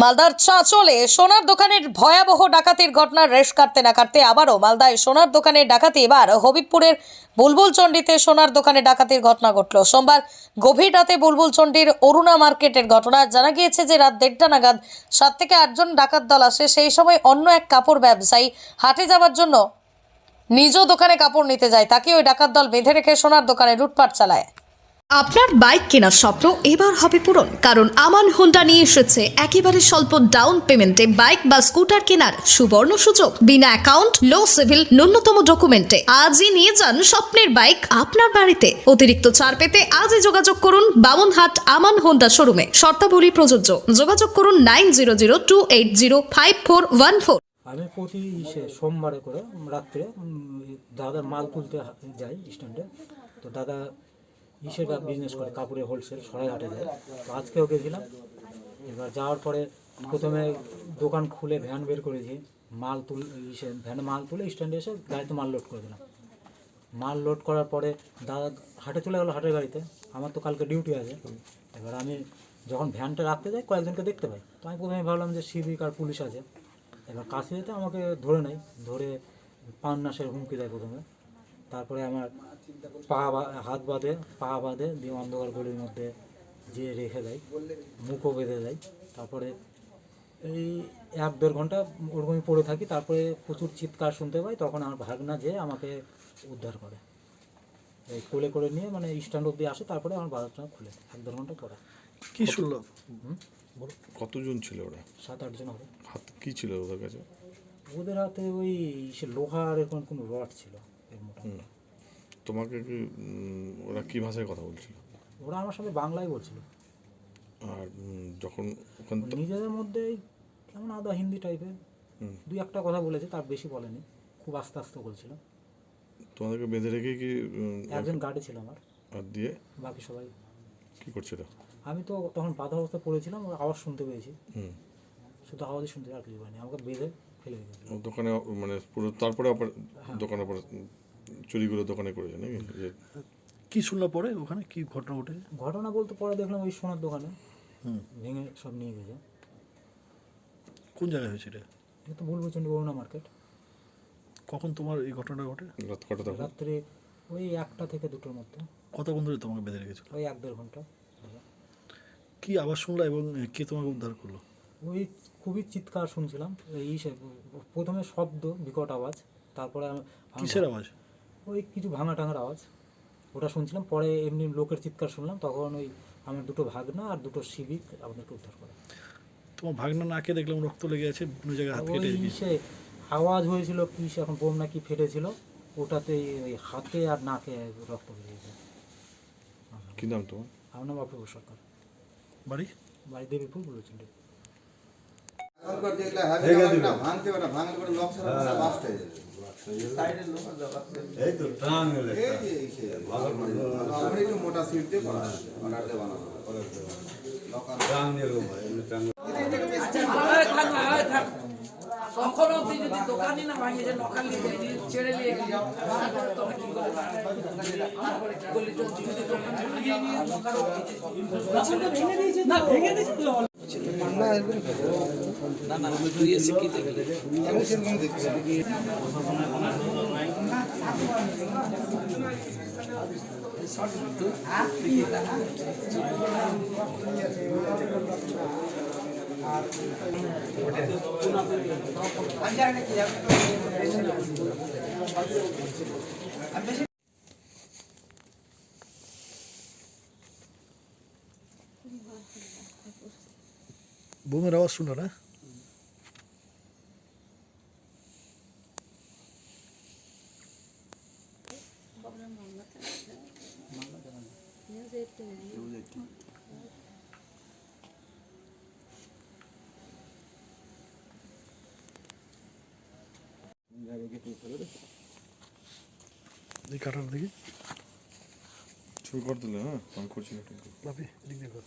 মালদার চাঁচলে সোনার দোকানের ভয়াবহ ডাকাতির ঘটনার রেশ কাটতে না কাটতে আবারও মালদায় সোনার দোকানে ডাকাতি। এবার হবিবপুরের বুলবুল চণ্ডীতে সোনার দোকানে ডাকাতির ঘটনা ঘটল। সোমবার গভীর রাতে বুলবুল চণ্ডীর অরুণা মার্কেটের ঘটনা জানা গিয়েছে যে রাত দেড়টা নাগাদ সাত থেকে আটজন ডাকাত দল আসে। সেই সময় অন্য এক কাপড় ব্যবসায়ী হাটে যাওয়ার জন্য নিজ দোকানে কাপড় নিতে যায়। তাকে ওই ডাকাত দল বেঁধে রেখে সোনার দোকানে লুটপাট চালায়। আপনার বাইক কেনার স্বপ্ন এবার হবে পূরণ, কারণ আমান হোন্ডা নিয়ে এসেছে একেবারে স্বল্প ডাউন পেমেন্টে বাইক বা স্কুটার কেনার সুবর্ণ সুযোগ। বিনা অ্যাকাউন্ট লো সিভিল ন্যূনতম ডকুমেন্টে আজই নিয়ে যান স্বপ্নের বাইক আপনার বাড়িতে। অতিরিক্ত ছাড় পেতে আজই যোগাযোগ করুন বামনহাট আমান হোন্ডা শোরুমে শর্তাবলী প্রযোজ্য। যোগাযোগ করুন nine zero zero two eight zero five four one four আমি প্রতি সোমবারে করে রাত্রে দাদার মাল তুলতে যাই স্ট্যান্ডে। তো দাদা ইসের বিজনেস করে কাপড়ের হোলসেল সরাইহাটে যায়। তো আজকেও গেছিলাম এবার যাওয়ার পরে প্রথমে দোকান খুলে ভ্যান বের করেছি মাল তুল ইসে ভ্যানে মাল তুলে স্ট্যান্ডে এসে গাড়িতে মাল লোড করে দিলাম। মাল লোড করার পরে দাদা হাটে চলে গেলো হাটের গাড়িতে আমার তো কালকে ডিউটি আছে। এবার আমি যখন ভ্যানটা রাখতে যাই কয়েকজনকে দেখতে পাই। তো আমি প্রথমে ভাবলাম যে সিভিক আর পুলিশ আছে। এবার কাছে যেতে আমাকে ধরে নেয়। ধরে পান নাশের হুমকি দেয় প্রথমে। তারপরে আমার পা বা- হাত বাঁধে পা বাঁধে দিয়ে অন্ধকার গলির মধ্যে যে রেখে দেয় মুখও বেঁধে দেয়। তারপরে এই এক দেড় ঘণ্টা ওরকমই পড়ে থাকি তারপরে প্রচুর চিৎকার শুনতে পাই তখন আমার ভাগনা যে আমাকে উদ্ধার করে। এই কোলে করে নিয়ে মানে স্ট্যান্ড অব্দি আসে তারপরে আমার বাজারটা খুলে এক দেড় ঘণ্টা পরে। কি শুনলো? কতজন ছিল ওরা? সাত আটজন হবে। হাত কি ছিল ওদের কাছে? ওদের হাতে ওই সে লোহার এরকম কোনো রড ছিল। তোমাকে কি ওরা কি ভাষায় কথা বলছিল? ওরা আমার সাথে বাংলায় বলছিল। আর যখন ওখান তো নিজেদের মধ্যে কেমন আদা হিন্দি টাইপের দুই একটা কথা বলেছে তার বেশি বলেনি। খুব আস্তে আস্তে বলছিল। তোমাদেরকে বেঁধে রেখে কি একজন গার্ডে ছিল আমার। আর দিয়ে? বাকি সবাই। কি করছিল? আমি তো তখন বাধা অবস্থায় পড়েছিলাম ওর আওয়াজ শুনতে পেয়েছি। হুম। শুধু আওয়াজই শুনতে আর কিছু পাইনি আমাকে বেঁধে ফেলে ও দোকানে মানে পুরো তারপরে অপার- দোকানে চুরিগুলো দোকানে করেছে নাকি? যে কি শুনলো পরে ওখানে? কি ঘটনা ঘটে? ঘটনা বলতে পরে দেখলাম ওই সোনার দোকানে। হুম। ভেঙে সব নিয়ে গেছে। কোন জায়গায় হয়েছে এটা? এটা তো বলব চন্ডী অরুণা মার্কেট। কখন তোমার এই ঘটনাটা ঘটে? রাত কটা তখন? রাত্রে ওই একটা থেকে দুটোর মধ্যে। কতক্ষণ ধরে তোমাকে বেঁধে রেখেছিল? ওই এক দেড় ঘণ্টা। কি আবার শুনলা এবং কে তোমাকে উদ্ধার করল? ওই খুবই চিৎকার শুনছিলাম। এই সে- প্রথমে শব্দ বিকট আওয়াজ তারপরে কিসের আওয়াজ? ওই কিছু ভাঙা টাঙার আওয়াজ। ওটা শুনছিলাম পরে এমনি লোকের চিৎকার শুনলাম তখন ওই আমার দুটো ভাগনা আর দুটো সিভিক আমাদেরকে উদ্ধার করে। তোমার ভাগনা নাকে দেখলাম রক্ত লেগে আছে বিভিন্ন জায়গায় হাত কেটে গেছে আওয়াজ হয়েছিল কি সে এখন বোম নাকি ফেটেছিল ওটাতে ওই হাতে আর নাকে রক্ত বেরিয়েছে কি নাম তোমার? আমার নাম অপূর্ব সরকার। বাড়ি? বাড়ি দেবীপুর বলেছেন এখনকার যেগুলা হেভি ভাঙতে পারে ভাঙলে পরে লক বাস্ট হয়ে যাবে। এই তো এই সে, আমরা একটু মোটা সিট দিয়ে করা অর্ডার দিয়ে টান এরকম হয় এমনি টান কখনো তুই যদি দোকানই না ভাঙিয়ে যে নকাল নিয়ে ছেড়ে নিয়ে গেলি তারপরে কি করলি তারপরে কি করলি যদি দোকান ভাঙিয়ে নিয়ে দোকান না ভেঙে দিয়েছি তো না না তুই এসে কি দেখলি আমি সেরকম দেখছি। বোমের আওয়াজ শুনলো না এই কাটার দিকে ছবি করে দিলে হ্যাঁ আমি করছি না লাফি দিক দেখো